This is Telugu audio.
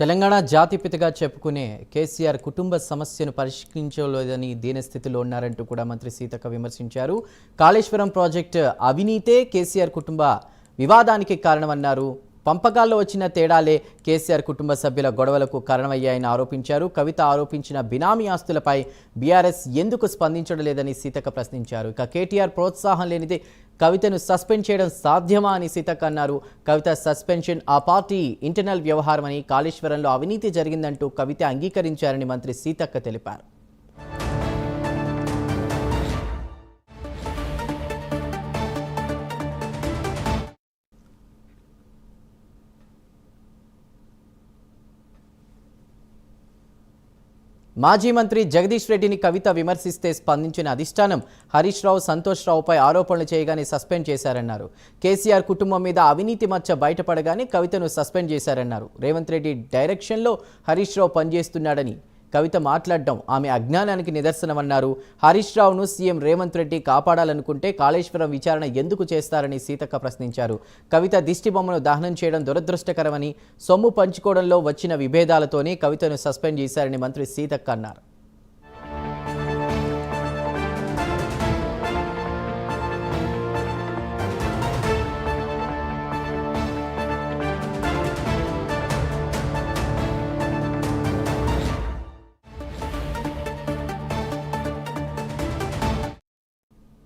తెలంగాణ జాతిపితగా చెప్పుకునే కేసీఆర్ కుటుంబ సమస్యను పరిష్కరించలేదని దీనస్థితిలో ఉన్నారంటూ కూడా మంత్రి సీతక్క విమర్శించారు. కాళేశ్వరం ప్రాజెక్టు అవినీతే కేసీఆర్ కుటుంబ వివాదానికి కారణమన్నారు. పంపకాల్లో వచ్చిన తేడాలే కేసీఆర్ కుటుంబ సభ్యుల గొడవలకు కారణమయ్యాయని ఆరోపించారు. కవిత ఆరోపించిన బినామీ ఆస్తులపై బీఆర్ఎస్ ఎందుకు స్పందించడం లేదని సీతక్క ప్రశ్నించారు. ఇక కేటీఆర్ ప్రోత్సాహం లేనిదే కవితను సస్పెండ్ చేయడం సాధ్యమా అని సీతక్క అన్నారు. కవిత సస్పెన్షన్ ఆ పార్టీ ఇంటర్నల్ వ్యవహారమని కాళేశ్వరంలో అవినీతి జరిగిందంటూ కవిత అంగీకరించారని మంత్రి సీతక్క తెలిపారు. మాజీ మంత్రి జగదీష్ రెడ్డిని కవిత విమర్శిస్తే స్పందించిన అధిష్టానం హరీష్ రావు సంతోష్ రావుపై ఆరోపణలు చేయగానే సస్పెండ్ చేశారన్నారు. కేసీఆర్ కుటుంబం మీద అవినీతి మచ్చ బయటపడగానే కవితను సస్పెండ్ చేశారన్నారు. రేవంత్ రెడ్డి డైరెక్షన్లో హరీష్ రావు పనిచేస్తున్నాడని కవిత మాట్లాడడం ఆమె అజ్ఞానానికి నిదర్శనమన్నారు. హరీష్ రావును సీఎం రేవంత్ రెడ్డి కాపాడాలనుకుంటే కాళేశ్వరం విచారణ ఎందుకు చేస్తారని సీతక్క ప్రశ్నించారు. కవిత దిష్టిబొమ్మను దహనం చేయడం దురదృష్టకరమని సొమ్ము పంచుకోవడంలో వచ్చిన విభేదాలతోనే కవితను సస్పెండ్ చేశారని మంత్రి సీతక్క అన్నారు.